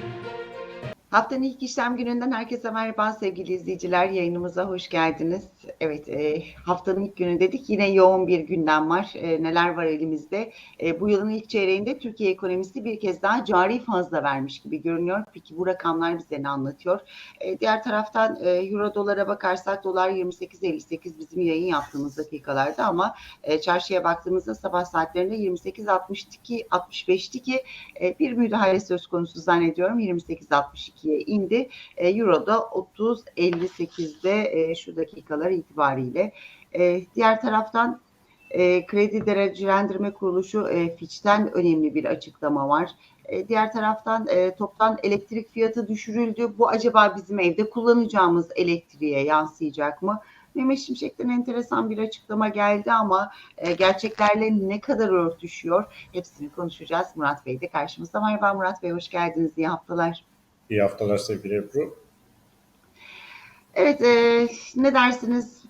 thank you Haftanın ilk işlem gününden herkese merhaba sevgili izleyiciler. Yayınımıza hoş geldiniz. Evet, e, haftanın ilk günü dedik. Yine yoğun bir gündem var. E, neler var elimizde? E, bu yılın ilk çeyreğinde Türkiye ekonomisi bir kez daha cari fazla vermiş gibi görünüyor. Peki bu rakamlar bize ne anlatıyor? E, diğer taraftan e, Euro dolara bakarsak dolar 28.58 bizim yayın yaptığımız dakikalarda ama e, çarşıya baktığımızda sabah saatlerinde 28.62 65'ti ki e, bir müdahale söz konusu zannediyorum. 28.62'ye indi. E, Euro da 30.58'de e, şu dakikalar itibariyle. E, diğer taraftan e, Kredi Derecelendirme Kuruluşu e, Fitch'ten önemli bir açıklama var. E, diğer taraftan e, toptan elektrik fiyatı düşürüldü. Bu acaba bizim evde kullanacağımız elektriğe yansıyacak mı? Mehmet Şimşek'ten enteresan bir açıklama geldi ama e, gerçeklerle ne kadar örtüşüyor? Hepsini konuşacağız. Murat Bey de karşımızda. Merhaba Murat Bey, hoş geldiniz. İyi haftalar. İyi haftalar sevgili Ebru. Evet, e, ne dersiniz?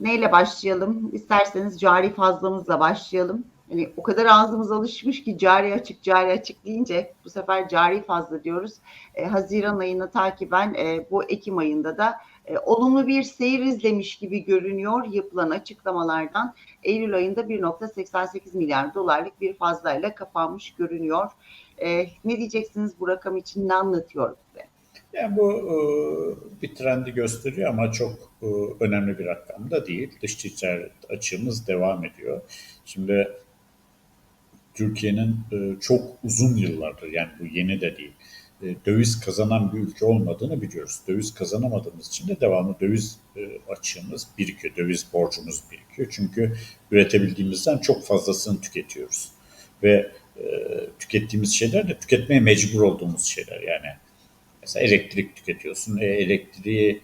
Neyle başlayalım? İsterseniz cari fazlamızla başlayalım. Hani o kadar ağzımız alışmış ki cari açık cari açık deyince bu sefer cari fazla diyoruz. E, Haziran ayını takiben e, bu Ekim ayında da e, olumlu bir seyir izlemiş gibi görünüyor yapılan açıklamalardan. Eylül ayında 1.88 milyar dolarlık bir fazlayla kapanmış görünüyor. E, ne diyeceksiniz bu rakam için ne anlatıyor bize? Yani bu e, bir trendi gösteriyor ama çok e, önemli bir rakam da değil. Dış ticaret açığımız devam ediyor. Şimdi Türkiye'nin çok uzun yıllardır yani bu yeni de değil döviz kazanan bir ülke olmadığını biliyoruz. Döviz kazanamadığımız için de devamlı döviz açığımız birikiyor, döviz borcumuz birikiyor. Çünkü üretebildiğimizden çok fazlasını tüketiyoruz. Ve e, tükettiğimiz şeyler de tüketmeye mecbur olduğumuz şeyler. Yani mesela elektrik tüketiyorsun. E, elektriği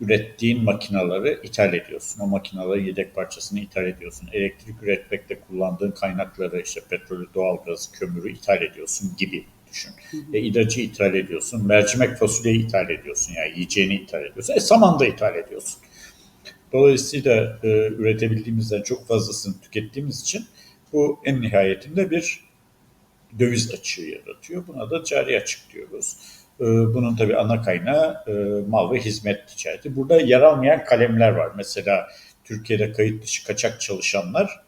ürettiğin makinaları ithal ediyorsun. O makinaları yedek parçasını ithal ediyorsun. Elektrik üretmekte kullandığın kaynakları işte petrolü, doğalgazı, kömürü ithal ediyorsun gibi düşün. E, ilacı ithal ediyorsun. Mercimek fasulyeyi ithal ediyorsun. Yani yiyeceğini ithal ediyorsun. E saman da ithal ediyorsun. Dolayısıyla e, üretebildiğimizden çok fazlasını tükettiğimiz için bu en nihayetinde bir döviz açığı yaratıyor. Buna da cari açık diyoruz. E, bunun tabii ana kaynağı e, mal ve hizmet ticareti. Burada yer almayan kalemler var. Mesela Türkiye'de kayıt dışı kaçak çalışanlar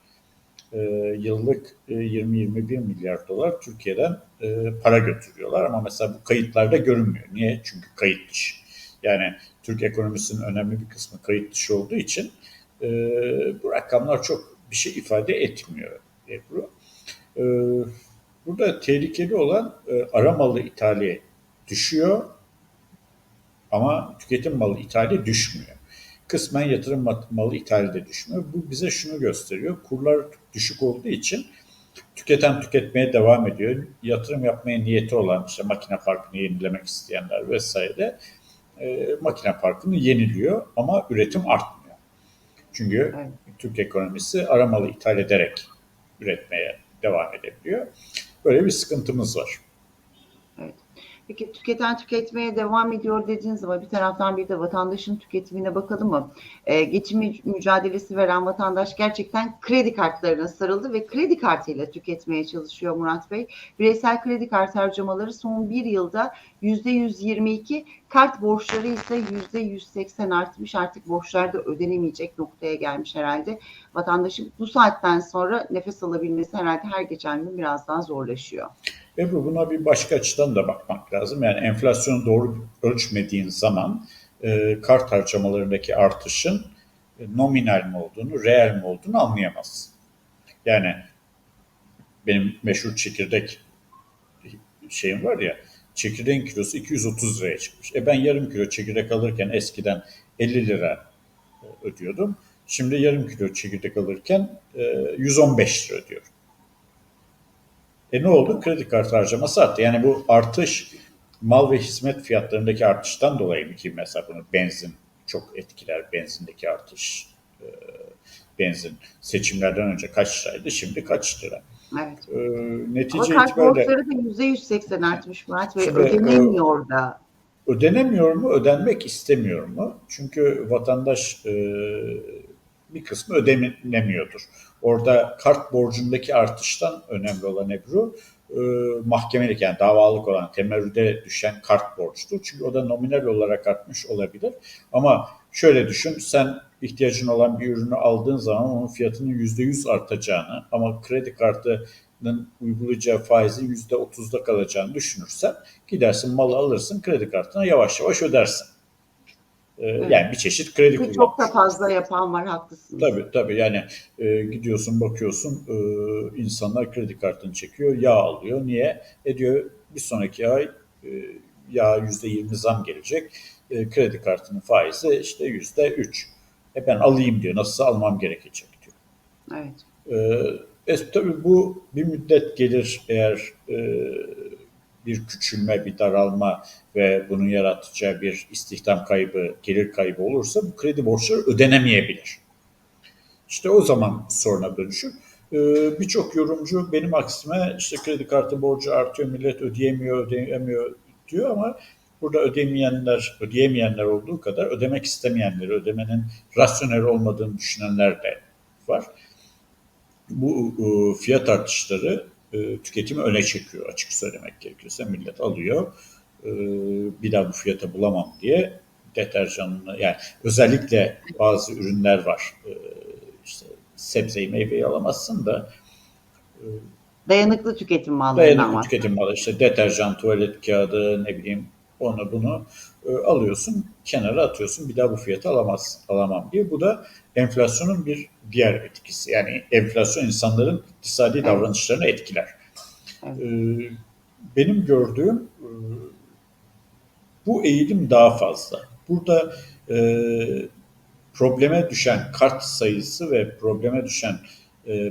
e, yıllık e, 20-21 milyar dolar Türkiye'den e, para götürüyorlar ama mesela bu kayıtlarda görünmüyor. Niye? Çünkü kayıt dışı. Yani Türk ekonomisinin önemli bir kısmı kayıt dışı olduğu için e, bu rakamlar çok bir şey ifade etmiyor Ebru. Burada tehlikeli olan e, ara malı ithali düşüyor ama tüketim malı ithali düşmüyor. Kısmen yatırım malı ithali de düşmüyor. Bu bize şunu gösteriyor. Kurlar düşük olduğu için tüketen tüketmeye devam ediyor. Yatırım yapmaya niyeti olan işte makine parkını yenilemek isteyenler vesaire e, makine parkını yeniliyor ama üretim artmıyor. Çünkü evet. Türk ekonomisi aramalı ithal ederek üretmeye devam edebiliyor. Böyle bir sıkıntımız var. Evet. Peki tüketen tüketmeye devam ediyor dediğiniz zaman bir taraftan bir de vatandaşın tüketimine bakalım mı? Ee, geçim mücadelesi veren vatandaş gerçekten kredi kartlarına sarıldı ve kredi kartıyla tüketmeye çalışıyor Murat Bey. Bireysel kredi kart harcamaları son bir yılda %122, kart borçları ise %180 artmış. Artık borçlar da ödenemeyecek noktaya gelmiş herhalde. Vatandaşın bu saatten sonra nefes alabilmesi herhalde her geçen gün biraz daha zorlaşıyor. Ebru buna bir başka açıdan da bakmak lazım. Yani enflasyonu doğru ölçmediğin zaman e, kart harcamalarındaki artışın e, nominal mi olduğunu, reel mi olduğunu anlayamazsın. Yani benim meşhur çekirdek şeyim var ya, çekirdeğin kilosu 230 liraya çıkmış. E ben yarım kilo çekirdek alırken eskiden 50 lira e, ödüyordum. Şimdi yarım kilo çekirdek alırken e, 115 lira ödüyorum. E ne oldu? Kredi kartı harcaması arttı. Yani bu artış mal ve hizmet fiyatlarındaki artıştan dolayı mı ki mesela bunu benzin çok etkiler benzindeki artış. E, benzin seçimlerden önce kaç liraydı şimdi kaç lira? Evet. E, netice Ama kart borçları da %180 artmış Murat Bey. Ödenemiyor da. Ödenemiyor mu? Ödenmek istemiyor mu? Çünkü vatandaş e, bir kısmı ödenemiyordur. Orada kart borcundaki artıştan önemli olan Ebru e, mahkemelik yani davalık olan temerrüde düşen kart borçtur. Çünkü o da nominal olarak artmış olabilir. Ama şöyle düşün sen ihtiyacın olan bir ürünü aldığın zaman onun fiyatının %100 artacağını ama kredi kartının uygulayacağı faizin %30'da kalacağını düşünürsen gidersin malı alırsın kredi kartına yavaş yavaş ödersin. Ee, Evet. Yani bir çeşit kredi Ki kullan. çok da fazla yapan var haklısınız. Tabii tabii yani e, gidiyorsun bakıyorsun e, insanlar kredi kartını çekiyor yağ alıyor. Niye? E diyor bir sonraki ay e, yüzde yirmi zam gelecek. E, kredi kartının faizi işte yüzde üç. E ben alayım diyor. Nasılsa almam gerekecek diyor. Evet. Ee, e, tabii bu bir müddet gelir eğer e, bir küçülme, bir daralma ve bunun yaratacağı bir istihdam kaybı, gelir kaybı olursa bu kredi borçları ödenemeyebilir. İşte o zaman soruna dönüşür. Ee, Birçok yorumcu benim aksime işte kredi kartı borcu artıyor, millet ödeyemiyor, ödeyemiyor diyor ama burada ödemeyenler, ödeyemeyenler olduğu kadar ödemek istemeyenleri, ödemenin rasyonel olmadığını düşünenler de var bu e, fiyat artışları e, tüketimi öne çekiyor açık söylemek gerekirse. Millet alıyor e, bir daha bu fiyata bulamam diye deterjanını yani özellikle bazı ürünler var. İşte sebzeyi meyveyi alamazsın da Dayanıklı tüketim mallarından dayanıklı var. tüketim malı işte deterjan, tuvalet kağıdı ne bileyim onu bunu e, alıyorsun kenara atıyorsun bir daha bu fiyatı alamaz alamam diye. Bu da enflasyonun bir diğer etkisi. Yani enflasyon insanların iktisadi Evet. davranışlarını etkiler. Evet. E, benim gördüğüm e, bu eğilim daha fazla. Burada e, probleme düşen kart sayısı ve probleme düşen e,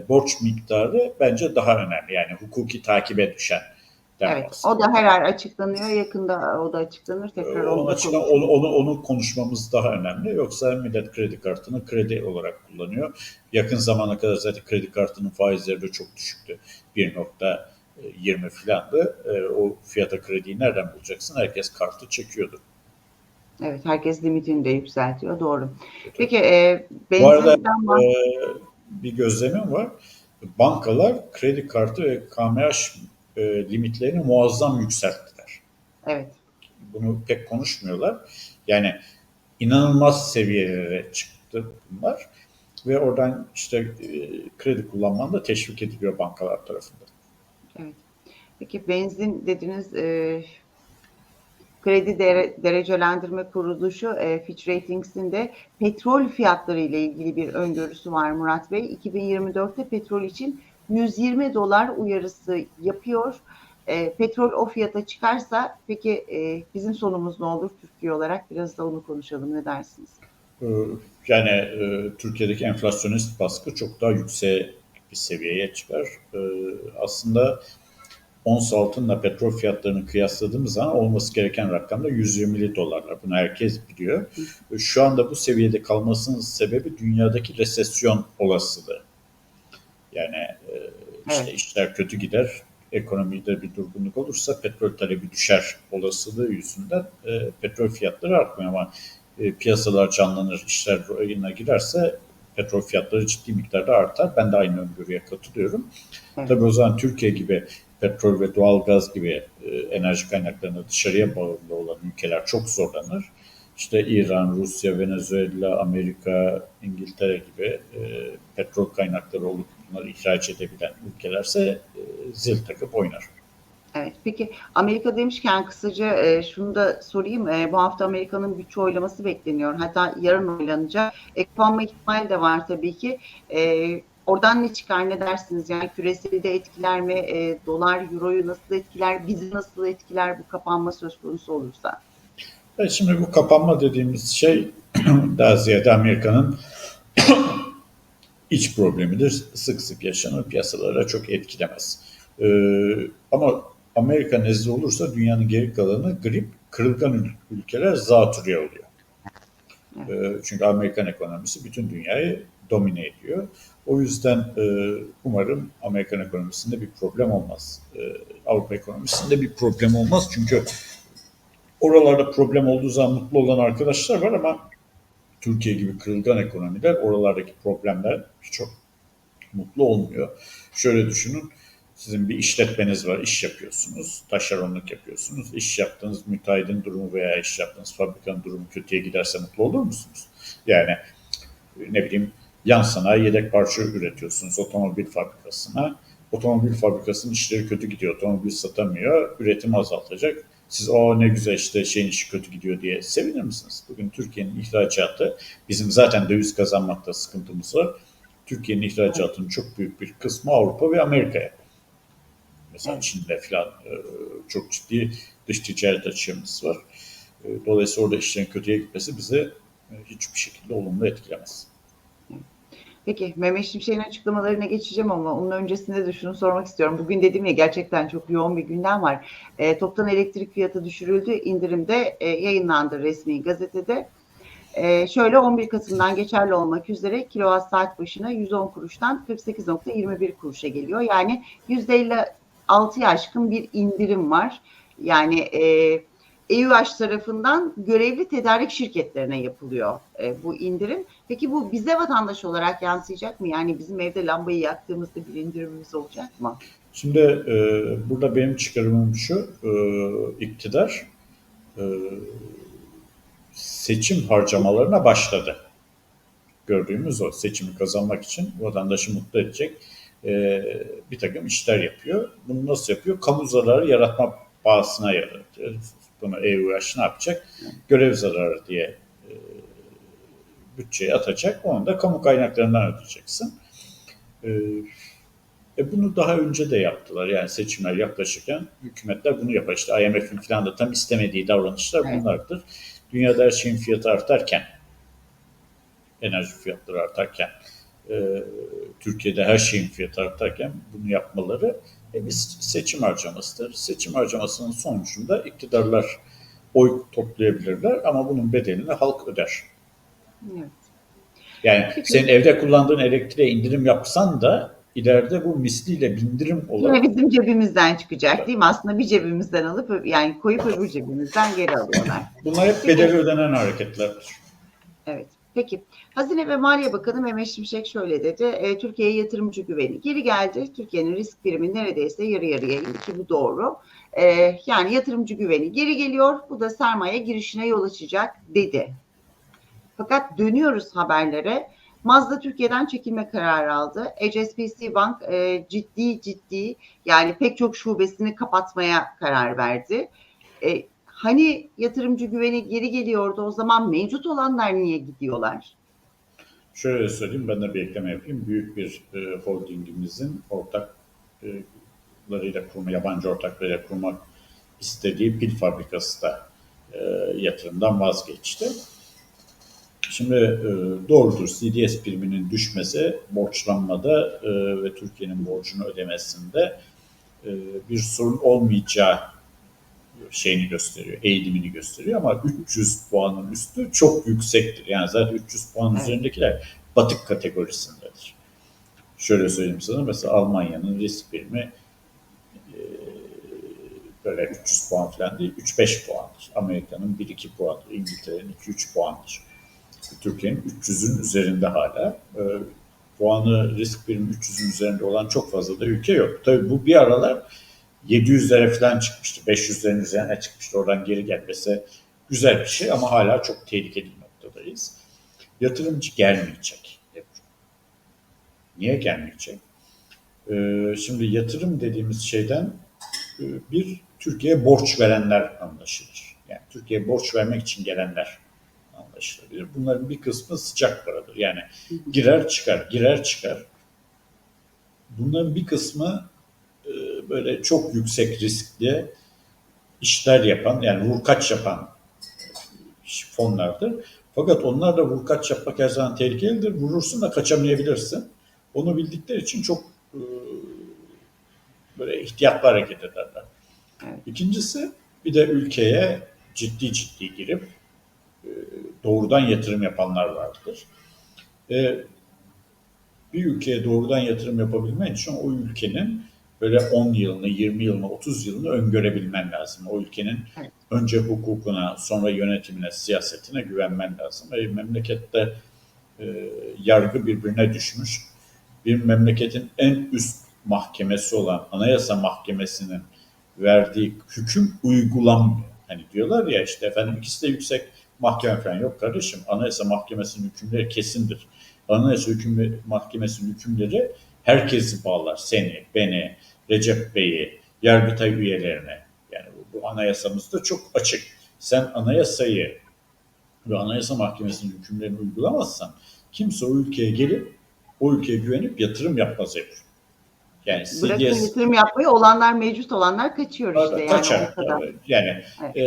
borç miktarı bence daha önemli. Yani hukuki takibe düşen. Evet. O da her ay açıklanıyor. Yakında o da açıklanır. Tekrar Onun onu konuşuruz. onu, onu, onu konuşmamız daha önemli. Yoksa millet kredi kartını kredi olarak kullanıyor. Yakın zamana kadar zaten kredi kartının faizleri de çok düşüktü. 1.20 filandı. E, o fiyata krediyi nereden bulacaksın? Herkes kartı çekiyordu. Evet. Herkes limitini de yükseltiyor. Doğru. Peki e, Bu arada e, bir gözlemim var. Bankalar kredi kartı ve KMH e, limitlerini muazzam yükselttiler. Evet. Bunu pek konuşmuyorlar. Yani inanılmaz seviyelere çıktı bunlar ve oradan işte e, kredi kullanman da teşvik ediliyor bankalar tarafından. Peki benzin dediniz e, kredi dere- derecelendirme kuruluşu e, Fitch Ratings'in de petrol fiyatları ile ilgili bir öngörüsü var Murat Bey. 2024'te petrol için 120 dolar uyarısı yapıyor. E, petrol o fiyata çıkarsa peki e, bizim sonumuz ne olur Türkiye olarak? Biraz da onu konuşalım. Ne dersiniz? E, Yani e, Türkiye'deki enflasyonist baskı çok daha yüksek bir seviyeye çıkar. E, aslında ons altınla petrol fiyatlarını kıyasladığımız zaman olması gereken rakam da 120 dolarlar. Bunu herkes biliyor. Şu anda bu seviyede kalmasının sebebi dünyadaki resesyon olasılığı. Yani e, işte Evet. işler kötü gider, ekonomide bir durgunluk olursa petrol talebi düşer olasılığı yüzünden e, petrol fiyatları artmıyor ama e, piyasalar canlanır, işler rayına girerse petrol fiyatları ciddi miktarda artar. Ben de aynı öngörüye katılıyorum. Evet. Tabii o zaman Türkiye gibi petrol ve doğalgaz gibi e, enerji kaynaklarına dışarıya bağımlı olan ülkeler çok zorlanır. İşte İran, Rusya, Venezuela, Amerika, İngiltere gibi e, petrol kaynakları olup bunları ihraç edebilen ülkelerse e, zil takıp oynar. Evet. Peki Amerika demişken kısaca e, şunu da sorayım. E, bu hafta Amerika'nın bütçe oylaması bekleniyor. Hatta yarın oylanacak. E, kapanma ihtimali de var tabii ki. E, oradan ne çıkar ne dersiniz? Yani küreseli de etkiler mi? E, dolar, euroyu nasıl etkiler? Bizi nasıl etkiler bu kapanma söz konusu olursa? Evet, şimdi bu kapanma dediğimiz şey daha ziyade Amerika'nın iç problemidir. Sık sık yaşanır, piyasalara çok etkilemez. Ee, ama Amerika nezle olursa dünyanın geri kalanı grip, kırılgan ül- ülkeler zatürre oluyor. Ee, çünkü Amerikan ekonomisi bütün dünyayı domine ediyor. O yüzden e, umarım Amerikan ekonomisinde bir problem olmaz. Ee, Avrupa ekonomisinde bir problem olmaz çünkü oralarda problem olduğu zaman mutlu olan arkadaşlar var ama Türkiye gibi kırılgan ekonomiler oralardaki problemler çok mutlu olmuyor. Şöyle düşünün, sizin bir işletmeniz var, iş yapıyorsunuz, taşeronluk yapıyorsunuz. İş yaptığınız müteahhidin durumu veya iş yaptığınız fabrikanın durumu kötüye giderse mutlu olur musunuz? Yani ne bileyim yan sanayi yedek parça üretiyorsunuz otomobil fabrikasına. Otomobil fabrikasının işleri kötü gidiyor, otomobil satamıyor, üretimi azaltacak. Siz o ne güzel işte şeyin işi kötü gidiyor diye sevinir misiniz? Bugün Türkiye'nin ihracatı, bizim zaten döviz kazanmakta sıkıntımız var. Türkiye'nin ihracatının çok büyük bir kısmı Avrupa ve Amerika'ya. Mesela. Çin'de falan e, çok ciddi dış ticaret açığımız var. E, Dolayısıyla orada işlerin kötüye gitmesi bizi e, hiçbir şekilde olumlu etkilemez. Peki Mehmet Şimşek'in açıklamalarına geçeceğim ama onun öncesinde de şunu sormak istiyorum. Bugün dedim ya gerçekten çok yoğun bir gündem var. E, toptan elektrik fiyatı düşürüldü. indirimde e, yayınlandı resmi gazetede. E, şöyle 11 Kasım'dan geçerli olmak üzere kilowatt saat başına 110 kuruştan 48.21 kuruşa geliyor. Yani %56'ya aşkın bir indirim var. Yani e, EÜH tarafından görevli tedarik şirketlerine yapılıyor e, bu indirim. Peki bu bize vatandaş olarak yansıyacak mı? Yani bizim evde lambayı yaktığımızda bir indirimimiz olacak mı? Şimdi e, burada benim çıkarımım şu, e, iktidar e, seçim harcamalarına başladı. Gördüğümüz o seçimi kazanmak için vatandaşı mutlu edecek e, bir takım işler yapıyor. Bunu nasıl yapıyor? Kamu zararı yaratma pahasına yaratıyor. Bunu EUH ne yapacak? Görev zararı diye e, bütçeye atacak. Onu da kamu kaynaklarından ödeyeceksin. E, e bunu daha önce de yaptılar. Yani seçimler yaklaşırken hükümetler bunu yapar. İşte IMF'in falan da tam istemediği davranışlar bunlardır. Dünyada her şeyin fiyatı artarken, enerji fiyatları artarken, e, Türkiye'de her şeyin fiyatı artarken bunu yapmaları bir seçim harcamasıdır. Seçim harcamasının sonucunda iktidarlar oy toplayabilirler ama bunun bedelini halk öder. Evet. Yani Peki. senin evde kullandığın elektriğe indirim yapsan da ileride bu misliyle bindirim olarak Yine bizim cebimizden çıkacak değil mi? Aslında bir cebimizden alıp yani koyup öbür cebimizden geri alıyorlar. bunlar hep bedeli ödenen hareketlerdir. Evet. Peki. Hazine ve Maliye Bakanı Mehmet Şimşek şöyle dedi. E, Türkiye'ye yatırımcı güveni geri geldi. Türkiye'nin risk primi neredeyse yarı yarıya indi ki bu doğru. E, yani yatırımcı güveni geri geliyor. Bu da sermaye girişine yol açacak dedi. Fakat dönüyoruz haberlere. Mazda Türkiye'den çekilme kararı aldı. HSBC Bank e, ciddi ciddi yani pek çok şubesini kapatmaya karar verdi. E, hani yatırımcı güveni geri geliyordu o zaman mevcut olanlar niye gidiyorlar? Şöyle söyleyeyim, ben de bir ekleme yapayım. Büyük bir e, holdingimizin ortaklarıyla kurma, yabancı ortaklarıyla kurmak istediği pil fabrikası da e, yatırımdan vazgeçti. Şimdi e, doğrudur CDS priminin düşmesi borçlanmada e, ve Türkiye'nin borcunu ödemesinde e, bir sorun olmayacağı şeyini gösteriyor, eğilimini gösteriyor ama 300 puanın üstü çok yüksektir. Yani zaten 300 puan Evet. üzerindekiler batık kategorisindedir. Şöyle söyleyeyim sana mesela Almanya'nın risk primi e, böyle 300 puan falan değil 3-5 puandır. Amerika'nın 1-2 puandır. İngiltere'nin 2-3 puandır. Türkiye'nin 300'ün üzerinde hala. E, puanı risk primi 300'ün üzerinde olan çok fazla da ülke yok. Tabii bu bir aralar 700'lere falan çıkmıştı. 500'lerin üzerine çıkmıştı. Oradan geri gelmesi güzel bir şey ama hala çok tehlikeli bir noktadayız. Yatırımcı gelmeyecek. Niye gelmeyecek? Ee, şimdi yatırım dediğimiz şeyden e, bir Türkiye'ye borç verenler anlaşılır. Yani Türkiye'ye borç vermek için gelenler anlaşılabilir. Bunların bir kısmı sıcak paradır. Yani girer çıkar, girer çıkar. Bunların bir kısmı böyle çok yüksek riskli işler yapan yani vurkaç yapan fonlardır. Fakat onlar da vurkaç yapmak her zaman tehlikelidir. Vurursun da kaçamayabilirsin. Onu bildikleri için çok e, böyle ihtiyatlı hareket ederler. Evet. İkincisi bir de ülkeye ciddi ciddi girip e, doğrudan yatırım yapanlar vardır. E, bir ülkeye doğrudan yatırım yapabilmen için o ülkenin böyle 10 yılını, 20 yılını, 30 yılını öngörebilmen lazım. O ülkenin önce hukukuna, sonra yönetimine, siyasetine güvenmen lazım. E, memlekette e, yargı birbirine düşmüş. Bir memleketin en üst mahkemesi olan Anayasa Mahkemesi'nin verdiği hüküm uygulanmıyor. Hani diyorlar ya işte efendim ikisi de yüksek mahkeme falan yok kardeşim. Anayasa Mahkemesi'nin hükümleri kesindir. Anayasa hükümü, Mahkemesi'nin hükümleri herkesi bağlar. Seni, beni, Recep Bey'i, Yargıtay üyelerine. Yani bu, bu anayasamızda çok açık. Sen anayasayı ve Anayasa Mahkemesi'nin hükümlerini uygulamazsan kimse o ülkeye gelip o ülkeye güvenip yatırım yapmaz Ebru. Yani Bırakın CDS yatırım yapmayı olanlar mevcut olanlar kaçıyor işte yani kaçar. ortada. Yani Evet.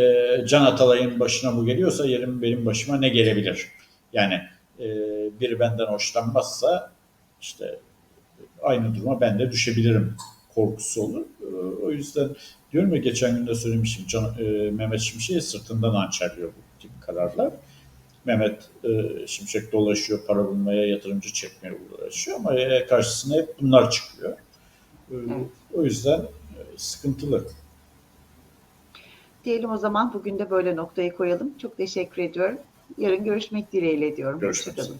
e, Can Atalay'ın başına bu geliyorsa yarın benim başıma ne gelebilir? Yani e, biri benden hoşlanmazsa işte aynı duruma ben de düşebilirim korkusu olur. E, o yüzden diyorum ya geçen gün de söylemiştim Can, e, Mehmet Şimşek'i sırtından hançerliyor bu tip kararlar. Mehmet e, Şimşek dolaşıyor, para bulmaya, yatırımcı çekmeye uğraşıyor ama e, karşısına hep bunlar çıkıyor. E, Evet. O yüzden e, sıkıntılı. Diyelim o zaman bugün de böyle noktayı koyalım. Çok teşekkür ediyorum. Yarın görüşmek dileğiyle diyorum. Görüşmek üzere.